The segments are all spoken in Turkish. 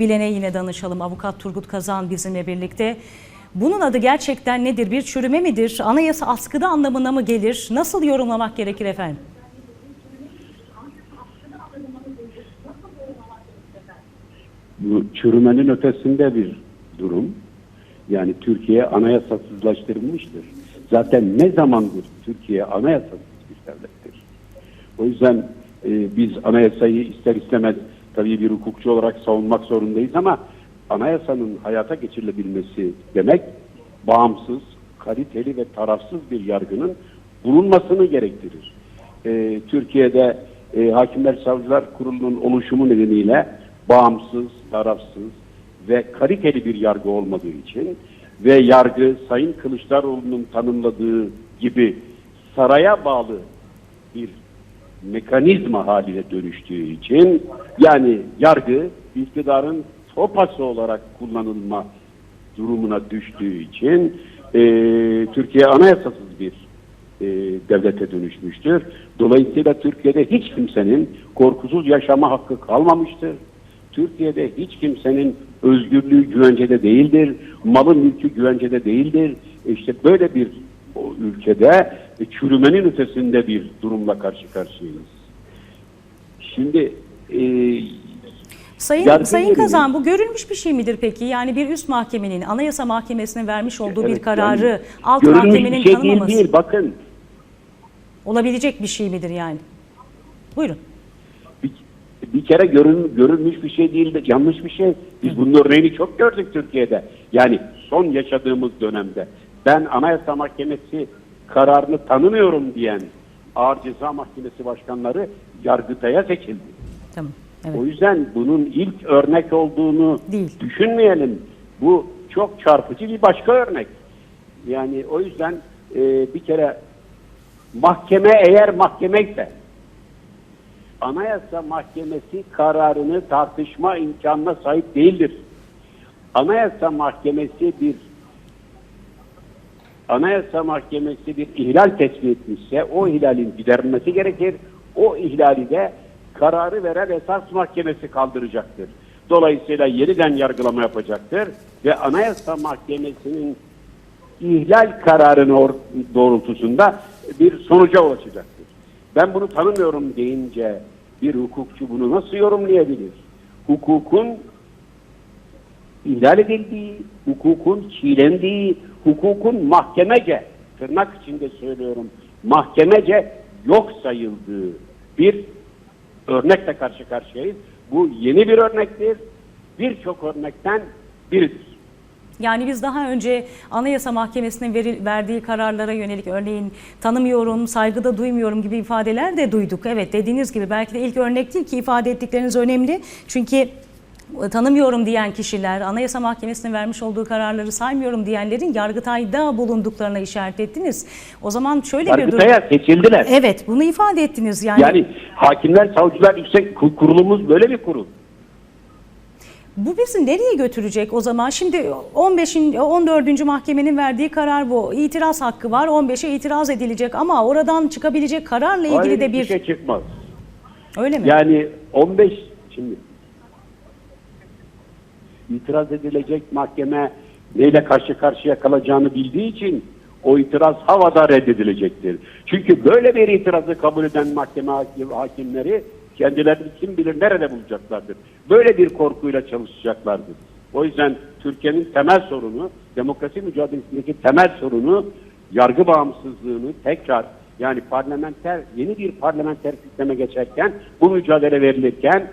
bilene yine danışalım. Avukat Turgut Kazan bizimle birlikte. Bunun adı gerçekten nedir? Bir çürüme midir? Anayasa askıda anlamına mı gelir? Nasıl yorumlamak gerekir efendim? Bu çürümenin ötesinde bir durum. Yani Türkiye anayasasızlaştırılmıştır. Zaten ne zamandır Türkiye anayasasız bir devlettir. O yüzden e, biz anayasayı ister istemez tabii bir hukukçu olarak savunmak zorundayız ama anayasanın hayata geçirilebilmesi demek bağımsız, kaliteli ve tarafsız bir yargının bulunmasını gerektirir. E, Türkiye'de e, Hakimler Savcılar Kurulu'nun oluşumu nedeniyle bağımsız, tarafsız ve kaliteli bir yargı olmadığı için ve yargı Sayın Kılıçdaroğlu'nun tanımladığı gibi saraya bağlı bir mekanizma haline dönüştüğü için yani yargı iktidarın topası olarak kullanılma durumuna düştüğü için e, Türkiye anayasasız bir e, devlete dönüşmüştür. Dolayısıyla Türkiye'de hiç kimsenin korkusuz yaşama hakkı kalmamıştır. Türkiye'de hiç kimsenin özgürlüğü güvencede değildir, malı mülkü güvencede değildir. İşte böyle bir ülkede e, çürümenin ötesinde bir durumla karşı karşıyayız. Şimdi e, Sayın Sayın Kazan bu görülmüş bir şey midir peki? Yani bir üst mahkemenin Anayasa Mahkemesi'nin vermiş olduğu bir evet, kararı yani alt görülmüş mahkemenin bir şey değil, tanımaması değil. Bakın olabilecek bir şey midir yani? Buyurun. bir, bir kere görün, görülmüş bir şey değil de yanlış bir şey. Biz bunun örneğini çok gördük Türkiye'de. Yani son yaşadığımız dönemde ben Anayasa Mahkemesi kararını tanımıyorum diyen Ağır Ceza Mahkemesi başkanları Yargıtay'a seçildi. Tamam. Evet. O yüzden bunun ilk örnek olduğunu Değil. düşünmeyelim. Bu çok çarpıcı bir başka örnek. Yani o yüzden e, bir kere mahkeme eğer mahkeme ise Anayasa Mahkemesi kararını tartışma imkanına sahip değildir. Anayasa Mahkemesi bir Anayasa Mahkemesi bir ihlal tespit etmişse o ihlalin giderilmesi gerekir. O ihlali de kararı veren esas mahkemesi kaldıracaktır. Dolayısıyla yeniden yargılama yapacaktır ve Anayasa Mahkemesi'nin ihlal kararının doğrultusunda bir sonuca ulaşacaktır. Ben bunu tanımıyorum deyince bir hukukçu bunu nasıl yorumlayabilir? Hukukun ihlal edildiği, hukukun çiğlendiği, hukukun mahkemece, tırnak içinde söylüyorum, mahkemece yok sayıldığı bir örnekle karşı karşıyayız. Bu yeni bir örnektir. Birçok örnekten biridir. Yani biz daha önce Anayasa Mahkemesi'nin veri- verdiği kararlara yönelik örneğin tanımıyorum, saygıda duymuyorum gibi ifadeler de duyduk. Evet dediğiniz gibi belki de ilk örnek değil ki ifade ettikleriniz önemli. Çünkü tanımıyorum diyen kişiler, Anayasa Mahkemesi'nin vermiş olduğu kararları saymıyorum diyenlerin Yargıtay'da bulunduklarına işaret ettiniz. O zaman şöyle bir durum... Yargıtay'a seçildiler. Evet bunu ifade ettiniz yani. Yani hakimler, savcılar yüksek Kur- kurulumuz böyle bir kurul. Bu bizi nereye götürecek o zaman? Şimdi 15. 14. mahkemenin verdiği karar bu. İtiraz hakkı var. 15'e itiraz edilecek ama oradan çıkabilecek kararla ilgili Hayır, de bir şey çıkmaz. öyle mi? Yani 15 şimdi itiraz edilecek mahkeme neyle karşı karşıya kalacağını bildiği için o itiraz havada reddedilecektir. Çünkü böyle bir itirazı kabul eden mahkeme hakim- hakimleri kendilerini kim bilir nerede bulacaklardır. Böyle bir korkuyla çalışacaklardır. O yüzden Türkiye'nin temel sorunu, demokrasi mücadelesindeki temel sorunu yargı bağımsızlığını tekrar yani parlamenter yeni bir parlamenter sisteme geçerken bu mücadele verilirken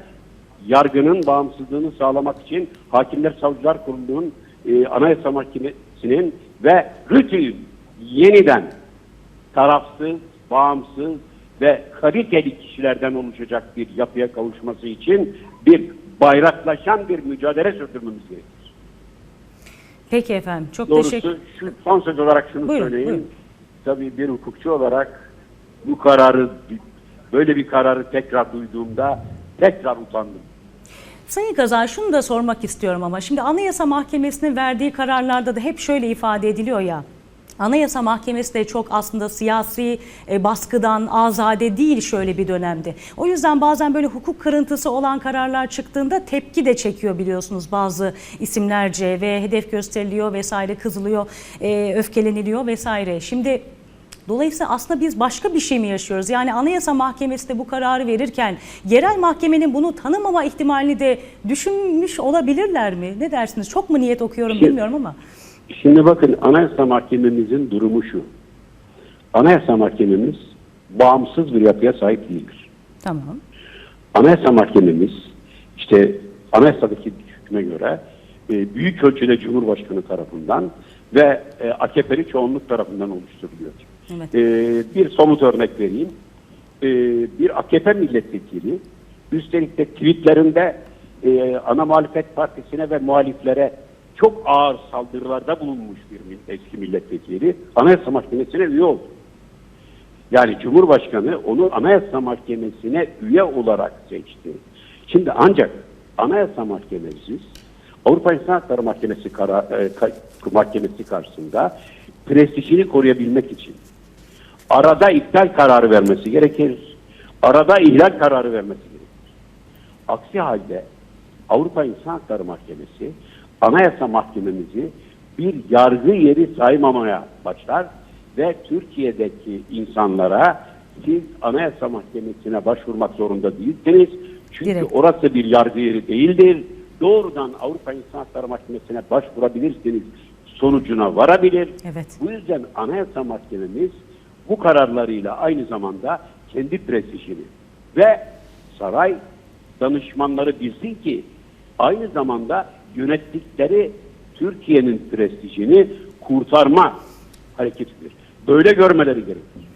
yargının bağımsızlığını sağlamak için Hakimler Savcılar Kurulu'nun e, Anayasa Mahkemesi'nin ve RTÜK'ün yeniden tarafsız, bağımsız ve kaliteli kişilerden oluşacak bir yapıya kavuşması için bir bayraklaşan bir mücadele sürdürmemiz gerekir. Peki efendim. Çok Doğrusu teşekkür şu son söz olarak şunu Buyurun, söyleyeyim. buyurun. Tabii bir hukukçu olarak bu kararı böyle bir kararı tekrar duyduğumda tekrar utandım. Sayın Kazan şunu da sormak istiyorum ama şimdi Anayasa Mahkemesi'nin verdiği kararlarda da hep şöyle ifade ediliyor ya. Anayasa Mahkemesi de çok aslında siyasi e, baskıdan azade değil şöyle bir dönemde. O yüzden bazen böyle hukuk kırıntısı olan kararlar çıktığında tepki de çekiyor biliyorsunuz bazı isimlerce ve hedef gösteriliyor vesaire kızılıyor, e, öfkeleniliyor vesaire. Şimdi Dolayısıyla aslında biz başka bir şey mi yaşıyoruz? Yani Anayasa Mahkemesi de bu kararı verirken yerel mahkemenin bunu tanımama ihtimalini de düşünmüş olabilirler mi? Ne dersiniz? Çok mu niyet okuyorum bilmiyorum ama. Şimdi bakın Anayasa Mahkememizin durumu şu. Anayasa Mahkememiz bağımsız bir yapıya sahip değildir. Tamam. Anayasa Mahkememiz işte anayasadaki hükme göre e, büyük ölçüde Cumhurbaşkanı tarafından ve e, AKP'li çoğunluk tarafından oluşturuluyor. Evet. E, bir somut örnek vereyim. E, bir AKP milletvekili üstelik de tweetlerinde e, ana muhalefet partisine ve muhaliflere çok ağır saldırılarda bulunmuş bir eski milletvekili Anayasa Mahkemesi'ne üye oldu. Yani Cumhurbaşkanı onu Anayasa Mahkemesi'ne üye olarak seçti. Şimdi ancak Anayasa Mahkemesi Avrupa İnsan Hakları Mahkemesi, kara, e, ka- mahkemesi karşısında prestijini koruyabilmek için arada iptal kararı vermesi gerekir. Arada ihlal kararı vermesi gerekir. Aksi halde Avrupa İnsan Hakları Mahkemesi Anayasa Mahkememizi bir yargı yeri saymamaya başlar ve Türkiye'deki insanlara siz Anayasa Mahkemesi'ne başvurmak zorunda değilsiniz. Çünkü Direkt. orası bir yargı yeri değildir. Doğrudan Avrupa İnsan Hakları Mahkemesi'ne başvurabilirsiniz sonucuna varabilir. Evet. Bu yüzden Anayasa Mahkememiz bu kararlarıyla aynı zamanda kendi prestijini ve saray danışmanları bilsin ki aynı zamanda yönettikleri Türkiye'nin prestijini kurtarma hareketidir. Böyle görmeleri gerekir.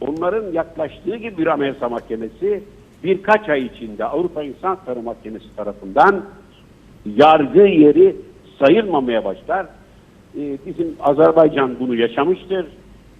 Onların yaklaştığı gibi bir anayasa mahkemesi birkaç ay içinde Avrupa İnsan Hakları Mahkemesi tarafından yargı yeri sayılmamaya başlar. Ee, bizim Azerbaycan bunu yaşamıştır.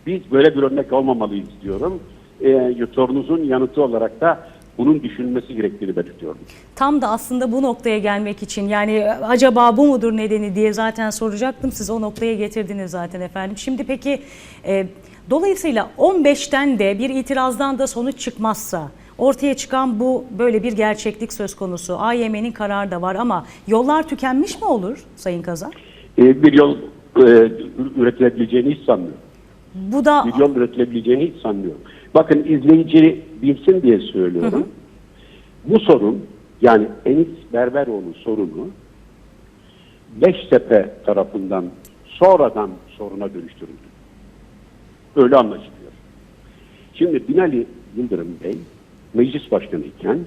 Biz böyle bir örnek olmamalıyız diyorum. Ee, sorunuzun yanıtı olarak da bunun düşünülmesi gerektiğini belirtiyorum. Tam da aslında bu noktaya gelmek için yani acaba bu mudur nedeni diye zaten soracaktım. Siz o noktaya getirdiniz zaten efendim. Şimdi peki e, dolayısıyla 15'ten de bir itirazdan da sonuç çıkmazsa ortaya çıkan bu böyle bir gerçeklik söz konusu. AYM'nin kararı da var ama yollar tükenmiş mi olur Sayın Kazan? Ee, bir yol e, üretilebileceğini hiç sanmıyorum. Bu da bir yol üretilebileceğini hiç sanmıyorum. Bakın izleyici bilsin diye söylüyorum. Bu sorun yani Enis Berberoğlu sorunu Beştepe tarafından sonradan soruna dönüştürüldü. Öyle anlaşılıyor. Şimdi Binali Yıldırım Bey meclis başkanı iken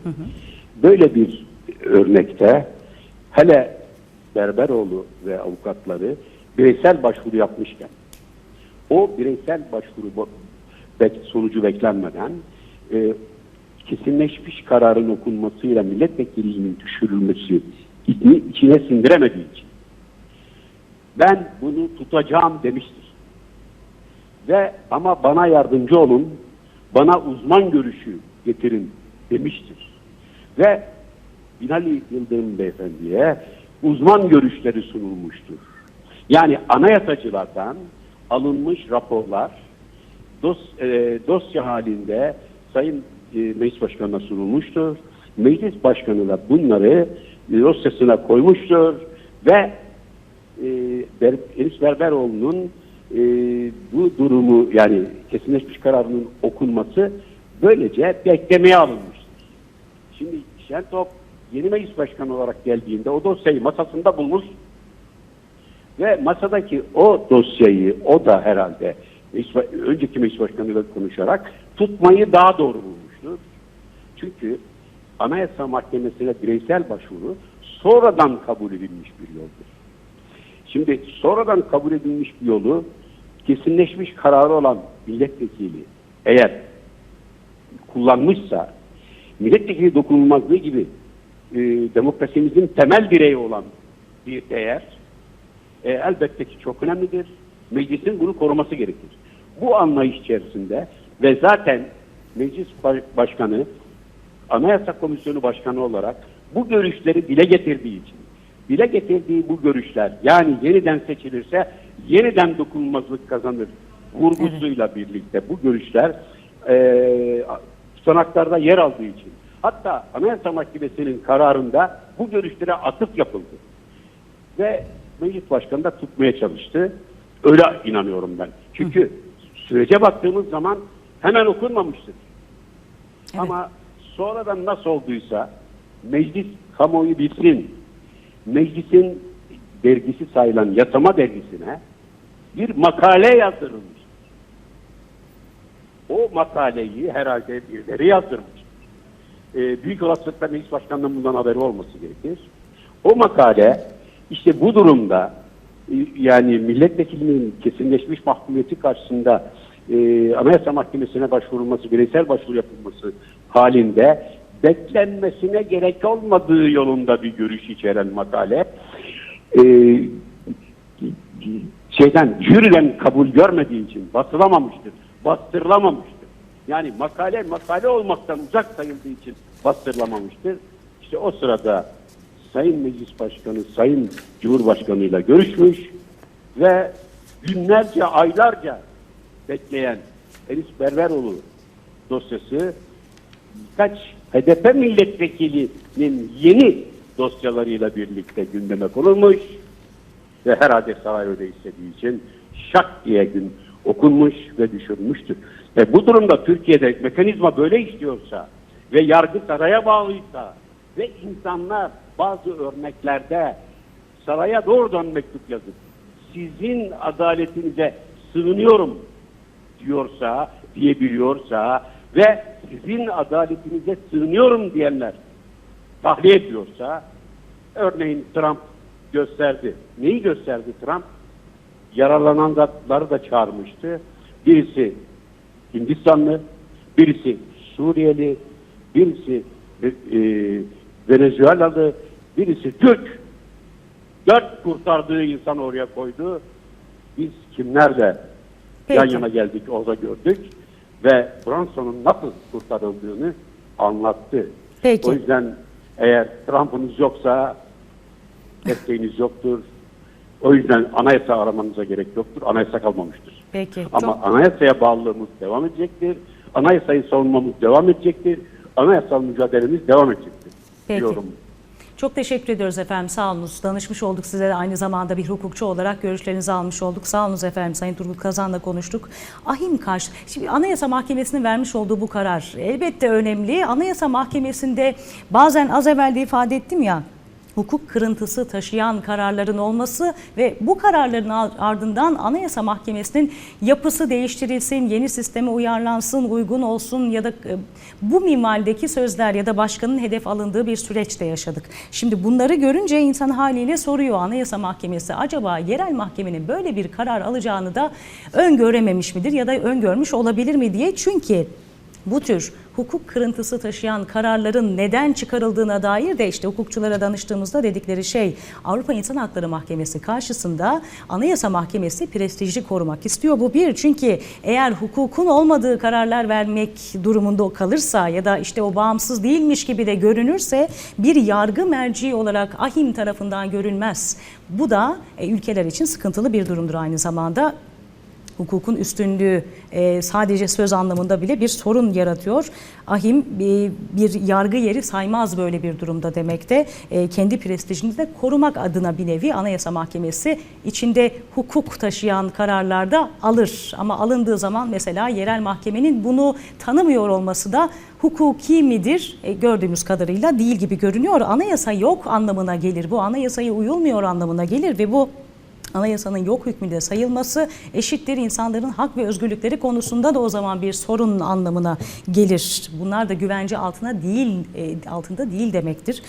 böyle bir örnekte hele Berberoğlu ve avukatları bireysel başvuru yapmışken o bireysel başvuru sonucu beklenmeden e, kesinleşmiş kararın okunmasıyla milletvekilliğinin düşürülmesi içine sindiremediği için ben bunu tutacağım demiştir. Ve ama bana yardımcı olun, bana uzman görüşü getirin demiştir. Ve Binali Yıldırım Beyefendi'ye uzman görüşleri sunulmuştur. Yani anayasacılardan alınmış raporlar dos, e, dosya halinde Sayın e, Meclis Başkanı'na sunulmuştur. Meclis Başkanı da bunları e, dosyasına koymuştur ve e, Enis Berberoğlu'nun e, bu durumu yani kesinleşmiş kararının okunması böylece beklemeye alınmıştır. Şimdi Şentop yeni meclis başkanı olarak geldiğinde o dosyayı masasında bulmuş ve masadaki o dosyayı o da herhalde önceki meclis başkanıyla konuşarak tutmayı daha doğru bulmuştur. Çünkü Anayasa Mahkemesi'ne bireysel başvuru sonradan kabul edilmiş bir yoldur. Şimdi sonradan kabul edilmiş bir yolu kesinleşmiş kararı olan milletvekili eğer kullanmışsa milletvekili dokunulmazlığı gibi e, demokrasimizin temel bireyi olan bir değer e, elbette ki çok önemlidir. Meclisin bunu koruması gerekir. Bu anlayış içerisinde ve zaten meclis ba- başkanı Anayasa Komisyonu Başkanı olarak bu görüşleri dile getirdiği için dile getirdiği bu görüşler yani yeniden seçilirse yeniden dokunulmazlık kazanır vurgusuyla birlikte bu görüşler e, tutanaklarda yer aldığı için hatta Anayasa Mahkemesi'nin kararında bu görüşlere atıf yapıldı ve meclis başkanı da tutmaya çalıştı. Öyle inanıyorum ben. Çünkü sürece baktığımız zaman hemen okunmamıştır. Ama sonradan nasıl olduysa meclis kamuoyu bilsin. Meclisin dergisi sayılan yatama dergisine bir makale yazdırılmış. O makaleyi herhalde birileri yazdırmış. Ee, büyük olasılıkla meclis başkanının bundan haberi olması gerekir. O makale işte bu durumda e, yani milletvekilinin kesinleşmiş mahkumiyeti karşısında e, Anayasa Mahkemesi'ne başvurulması, bireysel başvuru yapılması halinde beklenmesine gerek olmadığı yolunda bir görüş içeren makale e, şeyden jüriden kabul görmediği için basılamamıştır, bastırılamamıştır. Yani makale makale olmaktan uzak sayıldığı için bastırılamamıştır. İşte o sırada Sayın Meclis Başkanı, Sayın Cumhurbaşkanı ile görüşmüş ve günlerce, aylarca bekleyen Enis Berberoğlu dosyası birkaç HDP milletvekilinin yeni dosyalarıyla birlikte gündeme konulmuş ve herhalde saray öyle istediği için şak diye gün okunmuş ve düşürmüştür. Ve bu durumda Türkiye'de mekanizma böyle işliyorsa ve yargı saraya bağlıysa ve insanlar bazı örneklerde saraya doğrudan mektup yazıp sizin adaletinize sığınıyorum diyorsa, diyebiliyorsa ve sizin adaletinize sığınıyorum diyenler tahliye ediyorsa örneğin Trump gösterdi. Neyi gösterdi Trump? Yaralananları da çağırmıştı. Birisi Hindistanlı, birisi Suriyeli, birisi e, e, Venezuelalı, birisi Türk. Dört kurtardığı insan oraya koydu. Biz kimlerle Peki. yan yana geldik orada gördük ve Branson'un nasıl kurtarıldığını anlattı. Peki. O yüzden eğer Trump'ınız yoksa desteğiniz yoktur. O yüzden anayasa aramanıza gerek yoktur. Anayasa kalmamıştır. Peki. Ama Çok- anayasaya bağlılığımız devam edecektir. Anayasayı savunmamız devam edecektir. Anayasal mücadelemiz devam edecektir. Peki. Diyorum. Çok teşekkür ediyoruz efendim. Sağ. Danışmış olduk size de aynı zamanda bir hukukçu olarak görüşlerinizi almış olduk. Sağ efendim. Sayın Turgut Kazan'la konuştuk. Ahim karşı. Şimdi Anayasa Mahkemesi'nin vermiş olduğu bu karar elbette önemli. Anayasa Mahkemesi'nde bazen az evvel de ifade ettim ya hukuk kırıntısı taşıyan kararların olması ve bu kararların ardından Anayasa Mahkemesi'nin yapısı değiştirilsin, yeni sisteme uyarlansın, uygun olsun ya da e, bu minvaldeki sözler ya da başkanın hedef alındığı bir süreçte yaşadık. Şimdi bunları görünce insan haliyle soruyor Anayasa Mahkemesi acaba yerel mahkemenin böyle bir karar alacağını da öngörememiş midir ya da öngörmüş olabilir mi diye. Çünkü bu tür hukuk kırıntısı taşıyan kararların neden çıkarıldığına dair de işte hukukçulara danıştığımızda dedikleri şey Avrupa İnsan Hakları Mahkemesi karşısında Anayasa Mahkemesi prestijli korumak istiyor. Bu bir çünkü eğer hukukun olmadığı kararlar vermek durumunda kalırsa ya da işte o bağımsız değilmiş gibi de görünürse bir yargı merci olarak ahim tarafından görülmez. Bu da e, ülkeler için sıkıntılı bir durumdur aynı zamanda hukukun üstünlüğü e, sadece söz anlamında bile bir sorun yaratıyor. Ahim e, bir yargı yeri saymaz böyle bir durumda demekte. E, kendi prestijini de korumak adına bir nevi Anayasa Mahkemesi içinde hukuk taşıyan kararlarda alır. Ama alındığı zaman mesela yerel mahkemenin bunu tanımıyor olması da hukuki midir? Gördüğümüz kadarıyla değil gibi görünüyor. Anayasa yok anlamına gelir. Bu anayasaya uyulmuyor anlamına gelir ve bu anayasanın yok hükmünde sayılması eşittir insanların hak ve özgürlükleri konusunda da o zaman bir sorun anlamına gelir. Bunlar da güvence altına değil e, altında değil demektir.